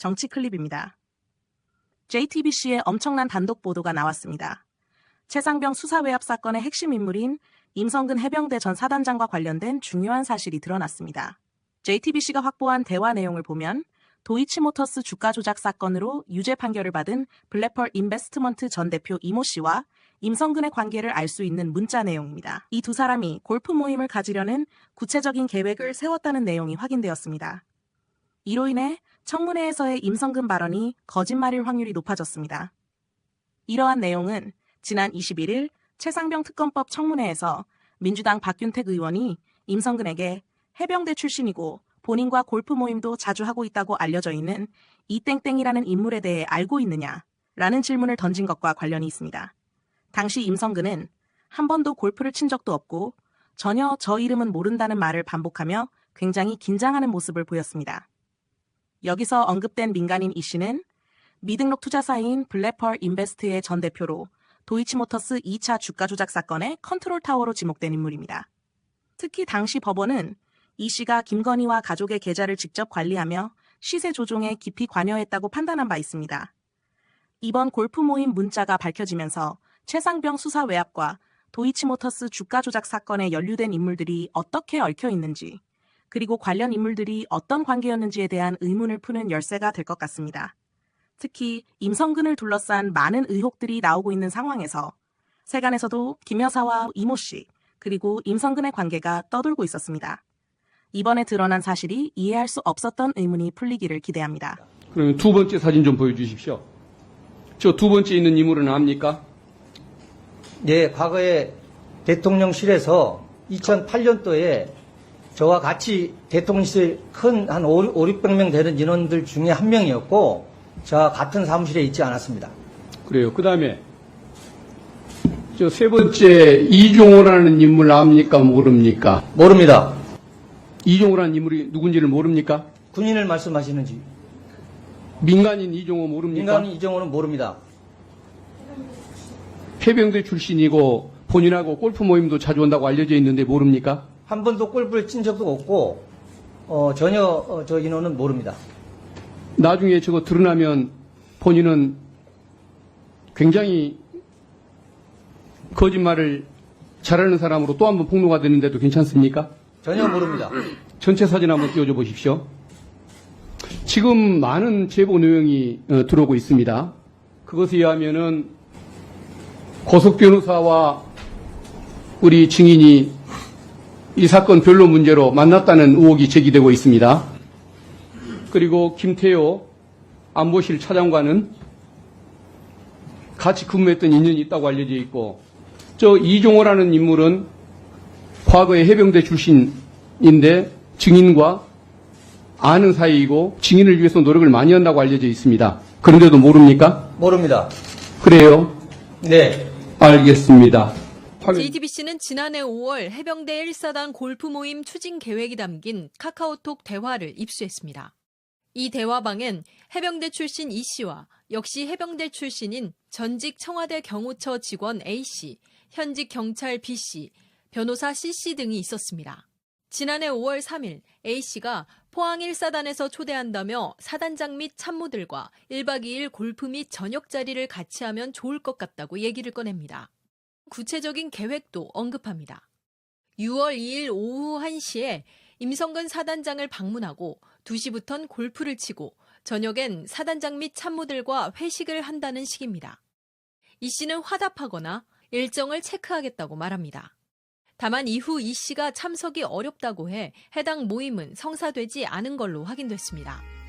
정치 클립입니다. JTBC의 엄청난 단독 보도가 나왔습니다. 최상병 수사 외압 사건의 핵심 인물인 임성근 해병대 전 사단장과 관련된 중요한 사실이 드러났습니다. JTBC가 확보한 대화 내용을 보면 도이치모터스 주가 조작 사건으로 유죄 판결을 받은 블랙펄 인베스트먼트 전 대표 이모 씨와 임성근의 관계를 알 수 있는 문자 내용입니다. 이 두 사람이 골프 모임을 가지려는 구체적인 계획을 세웠다는 내용이 확인되었습니다. 이로 인해 청문회에서의 임성근 발언이 거짓말일 확률이 높아졌습니다. 이러한 내용은 지난 21일 최상병 특검법 청문회에서 민주당 박균택 의원이 임성근에게 해병대 출신이고 본인과 골프 모임도 자주 하고 있다고 알려져 있는 이땡땡이라는 인물에 대해 알고 있느냐? 라는 질문을 던진 것과 관련이 있습니다. 당시 임성근은 한 번도 골프를 친 적도 없고 전혀 저 이름은 모른다는 말을 반복하며 굉장히 긴장하는 모습을 보였습니다. 여기서 언급된 민간인 이 씨는 미등록 투자사인 블랙펄 인베스트의 전 대표로 도이치모터스 2차 주가 조작 사건의 컨트롤 타워로 지목된 인물입니다. 특히 당시 법원은 이 씨가 김건희와 가족의 계좌를 직접 관리하며 시세 조종에 깊이 관여했다고 판단한 바 있습니다. 이번 골프 모임 문자가 밝혀지면서 최상병 수사 외압과 도이치모터스 주가 조작 사건에 연루된 인물들이 어떻게 얽혀 있는지, 그리고 관련 인물들이 어떤 관계였는지에 대한 의문을 푸는 열쇠가 될 것 같습니다. 특히 임성근을 둘러싼 많은 의혹들이 나오고 있는 상황에서 세간에서도 김 여사와 이모 씨, 그리고 임성근의 관계가 떠돌고 있었습니다. 이번에 드러난 사실이 이해할 수 없었던 의문이 풀리기를 기대합니다. 그러면 두 번째 사진 좀 보여주십시오. 저 두 번째 있는 인물은 압니까? 네, 과거에 대통령실에서 2008년도에 저와 같이 대통령실 큰한 5, 600명 되는 인원들 중에 한 명이었고 저와 같은 사무실에 있지 않았습니다. 그래요. 그 다음에 저 세 번째 이종호라는 인물 압니까? 모릅니까? 모릅니다. 이종호라는 인물이 누군지를 모릅니까? 군인을 말씀하시는지 민간인 이종호 모릅니까? 민간 이정호는 모릅니다. 해병대 출신이고 본인하고 골프 모임도 자주 온다고 알려져 있는데 모릅니까? 한 번도 골프를 친 적도 없고 어, 전혀 어, 저 인원은 모릅니다. 나중에 저거 드러나면 본인은 굉장히 거짓말을 잘하는 사람으로 또 한 번 폭로가 되는데도 괜찮습니까? 전혀 모릅니다. 전체 사진 한번 띄워줘 보십시오. 지금 많은 제보 내용이 어, 들어오고 있습니다. 그것에 의하면은 고속 변호사와 우리 증인이 이 사건 변로 문제로 만났다는 의혹이 제기되고 있습니다. 그리고 김태호 안보실 차장과는 같이 근무했던 인연이 있다고 알려져 있고 저 이종호라는 인물은 과거에 해병대 출신인데 증인과 아는 사이이고 증인을 위해서 노력을 많이 한다고 알려져 있습니다. 그런데도 모릅니까? 모릅니다. 그래요. 네. 알겠습니다. JTBC는 지난해 5월 해병대 1사단 골프 모임 추진 계획이 담긴 카카오톡 대화를 입수했습니다. 이 대화방엔 해병대 출신 이 씨와 역시 해병대 출신인 전직 청와대 경호처 직원 A 씨, 현직 경찰 B 씨, 변호사 C 씨 등이 있었습니다. 지난해 5월 3일 A 씨가 포항 1사단에서 초대한다며 사단장 및 참모들과 1박 2일 골프 및 저녁 자리를 같이 하면 좋을 것 같다고 얘기를 꺼냅니다. 구체적인 계획도 언급합니다. 6월 2일 오후 1시에 임성근 사단장을 방문하고 2시부턴 골프를 치고 저녁엔 사단장 및 참모들과 회식을 한다는 식입니다. 이 씨는 화답하거나 일정을 체크하겠다고 말합니다. 다만 이후 이 씨가 참석이 어렵다고 해 해당 모임은 성사되지 않은 걸로 확인됐습니다.